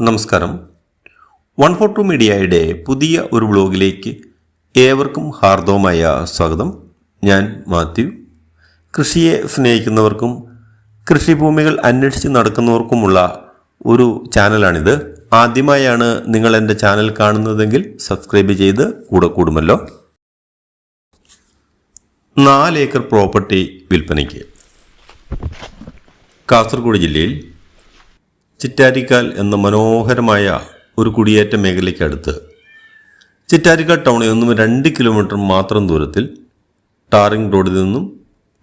നമസ്കാരം. One four to മീഡിയയുടെ പുതിയ ഒരു ബ്ലോഗിലേക്ക് ഏവർക്കും ഹാർദവമായ സ്വാഗതം. ഞാൻ മാത്യു. കൃഷിയെ സ്നേഹിക്കുന്നവർക്കും കൃഷിഭൂമികൾ അന്വേഷിച്ച് നടക്കുന്നവർക്കുമുള്ള ഒരു ചാനലാണിത്. ആദ്യമായാണ് നിങ്ങൾ എന്റെ ചാനൽ കാണുന്നതെങ്കിൽ സബ്സ്ക്രൈബ് ചെയ്ത് കൂടെ കൂടുമല്ലോ. നാല് ഏക്കർ പ്രോപ്പർട്ടി വിൽപ്പനയ്ക്ക്. കാസർഗോഡ് ജില്ലയിൽ ചിറ്റാരിക്കാൽ എന്ന മനോഹരമായ ഒരു കുടിയേറ്റ മേഖലയ്ക്കടുത്ത്. ചിറ്റാരിക്കാൽ ടൗണിൽ നിന്നും രണ്ട് കിലോമീറ്റർ മാത്രം ദൂരത്തിൽ ടാറിംഗ് റോഡിൽ നിന്നും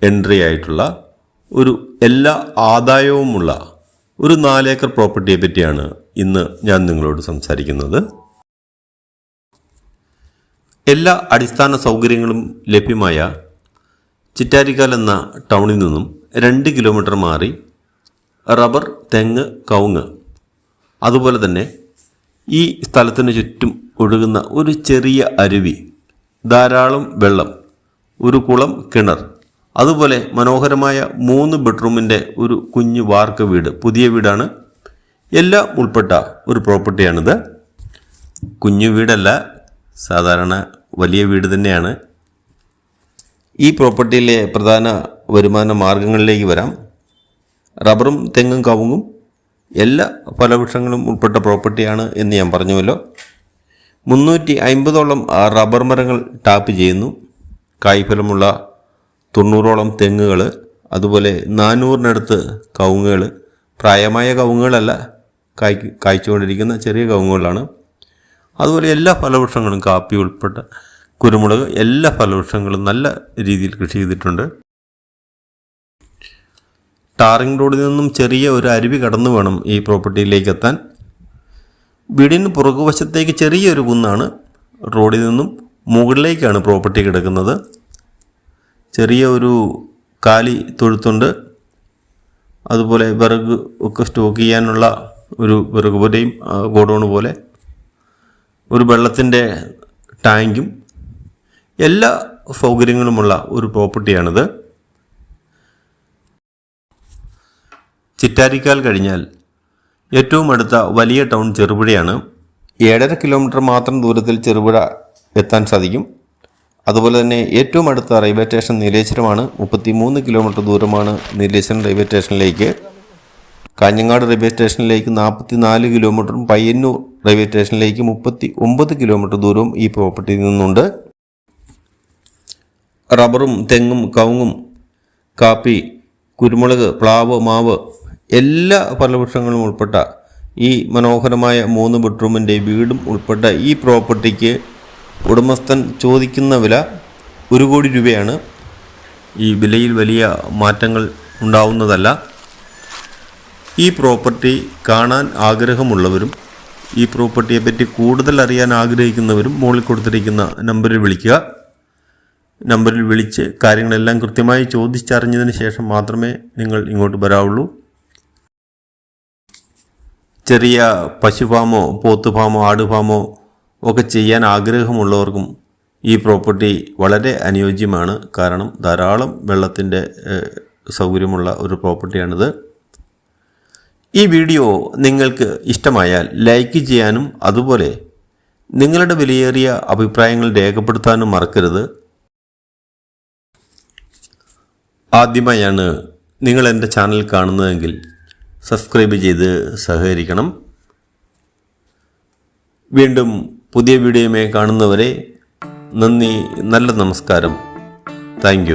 എൻട്രി ആയിട്ടുള്ള ഒരു എല്ലാ ആദായവുമുള്ള ഒരു നാലേക്കർ പ്രോപ്പർട്ടിയെ പറ്റിയാണ് ഇന്ന് ഞാൻ നിങ്ങളോട് സംസാരിക്കുന്നത്. എല്ലാ അടിസ്ഥാന സൗകര്യങ്ങളും ലഭ്യമായ ചിറ്റാരിക്കാൽ എന്ന ടൗണിൽ നിന്നും രണ്ട് കിലോമീറ്റർ മാറി റബ്ബർ തെങ്ങ് കവുങ്ങ്. അതുപോലെ തന്നെ ഈ സ്ഥലത്തിന് ചുറ്റും ഒഴുകുന്ന ഒരു ചെറിയ അരുവി ധാരാളം വെള്ളം ഒരു കുളം കിണർ. അതുപോലെ മനോഹരമായ മൂന്ന് ബെഡ്റൂമിന്റെ ഒരു കുഞ്ഞു വാർക്ക വീട് പുതിയ വീടാണ്. എല്ലാം ഉൾപ്പെട്ട ഒരു പ്രോപ്പർട്ടിയാണിത്. കുഞ്ഞു വീടല്ല സാധാരണ വലിയ വീട് തന്നെയാണ്. ഈ പ്രോപ്പർട്ടിയിലെ പ്രധാന വരുമാന മാർഗങ്ങളിലേക്ക് വരാം. റബ്ബറും തെങ്ങും കവുങ്ങും എല്ലാ ഫലവൃക്ഷങ്ങളും ഉൾപ്പെട്ട പ്രോപ്പർട്ടിയാണ് എന്ന് ഞാൻ പറഞ്ഞുവല്ലോ. മുന്നൂറ്റി അൻപതോളം റബ്ബർ മരങ്ങൾ ടാപ്പ് ചെയ്യുന്നു. കായ്ഫലമുള്ള തൊണ്ണൂറോളം തെങ്ങുകൾ അതുപോലെ നാനൂറിനടുത്ത് കവുങ്ങുകൾ പ്രായമായ കവുങ്ങുകളല്ല കായ് കായ്ച്ചുകൊണ്ടിരിക്കുന്ന ചെറിയ കവുങ്ങുകളാണ്. അതുപോലെ എല്ലാ ഫലവൃക്ഷങ്ങളും കാപ്പി ഉൾപ്പെട്ട കുരുമുളക് എല്ലാ ഫലവൃക്ഷങ്ങളും നല്ല രീതിയിൽ കൃഷി ചെയ്തിട്ടുണ്ട്. ടാറിംഗ് റോഡിൽ നിന്നും ചെറിയ ഒരു അരുവി കടന്നു വേണം ഈ പ്രോപ്പർട്ടിയിലേക്ക് എത്താൻ വീടിന് പുറകുവശത്തേക്ക് ചെറിയൊരു കുന്നാണ് റോഡിൽ നിന്നും മുകളിലേക്കാണ് പ്രോപ്പർട്ടി കിടക്കുന്നത്. ചെറിയ ഒരു കാലി തൊഴുത്തുണ്ട്. അതുപോലെ വിറക് ഒക്കെ സ്റ്റോക്ക് ചെയ്യാനുള്ള ഒരു വിറക് പോലെയും ഗോഡൗൺ പോലെ. ഒരു വെള്ളത്തിന്റെ ടാങ്കും. എല്ലാ സൗകര്യങ്ങളുമുള്ള ഒരു പ്രോപ്പർട്ടിയാണിത്. ചിറ്റാരിക്കാൽ കഴിഞ്ഞാൽ ഏറ്റവും അടുത്ത വലിയ ടൗൺ ചെറുപുഴയാണ്. ഏഴര കിലോമീറ്റർ മാത്രം ദൂരത്തിൽ ചെറുപുഴ എത്താൻ സാധിക്കും. അതുപോലെ തന്നെ ഏറ്റവും അടുത്ത റെയിൽവേ സ്റ്റേഷൻ നീലേശ്വരമാണ്. മുപ്പത്തി മൂന്ന് കിലോമീറ്റർ ദൂരമാണ് നീലേശ്വരം റെയിൽവേ സ്റ്റേഷനിലേക്ക്. കാഞ്ഞങ്ങാട് റെയിൽവേ സ്റ്റേഷനിലേക്ക് നാൽപ്പത്തി നാല് കിലോമീറ്ററും പയ്യന്നൂർ റെയിൽവേ സ്റ്റേഷനിലേക്ക് മുപ്പത്തി ഒമ്പത് കിലോമീറ്റർ ദൂരവും ഈ പ്രോപ്പർട്ടിയിൽ നിന്നുണ്ട്. റബ്ബറും തെങ്ങും കവുങ്ങും കാപ്പി കുരുമുളക് പ്ലാവ് മാവ് എല്ലാ ഫലവൃക്ഷങ്ങളും ഉൾപ്പെട്ട ഈ മനോഹരമായ മൂന്ന് ബെഡ്റൂമിന്റെ വീടും ഉൾപ്പെട്ട ഈ പ്രോപ്പർട്ടിക്ക് ഉടമസ്ഥൻ ചോദിക്കുന്ന വില ഒരു കോടി രൂപയാണ്. ഈ വിലയിൽ വലിയ മാറ്റങ്ങൾ ഉണ്ടാവുന്നതല്ല. ഈ പ്രോപ്പർട്ടി കാണാൻ ആഗ്രഹമുള്ളവരും ഈ പ്രോപ്പർട്ടിയെപ്പറ്റി കൂടുതൽ അറിയാൻ ആഗ്രഹിക്കുന്നവരും മുകളിൽ കൊടുത്തിരിക്കുന്ന നമ്പറിൽ വിളിക്കുക. നമ്പറിൽ വിളിച്ച് കാര്യങ്ങളെല്ലാം കൃത്യമായി ചോദിച്ചറിഞ്ഞതിന് ശേഷം മാത്രമേ നിങ്ങൾ ഇങ്ങോട്ട് വരാവുള്ളൂ. ചെറിയ പശു ഫാമോ പോത്ത് ഫാമോ ആട് ഫാമോ ഒക്കെ ചെയ്യാൻ ആഗ്രഹമുള്ളവർക്കും ഈ പ്രോപ്പർട്ടി വളരെ അനുയോജ്യമാണ്. കാരണം ധാരാളം വെള്ളത്തിന്റെ സൗകര്യമുള്ള ഒരു പ്രോപ്പർട്ടിയാണിത്. ഈ വീഡിയോ നിങ്ങൾക്ക് ഇഷ്ടമായാൽ ലൈക്ക് ചെയ്യാനും അതുപോലെ നിങ്ങളുടെ വിലയേറിയ അഭിപ്രായങ്ങൾ രേഖപ്പെടുത്താനും മറക്കരുത്. ആദ്യമായാണ് നിങ്ങൾ എന്റെ ചാനൽ കാണുന്നതെങ്കിൽ സബ്സ്ക്രൈബ് ചെയ്ത് സഹകരിക്കണം. വീണ്ടും പുതിയ വീഡിയോയുമായി കാണുന്നവരെ നന്ദി നല്ല നമസ്കാരം. താങ്ക്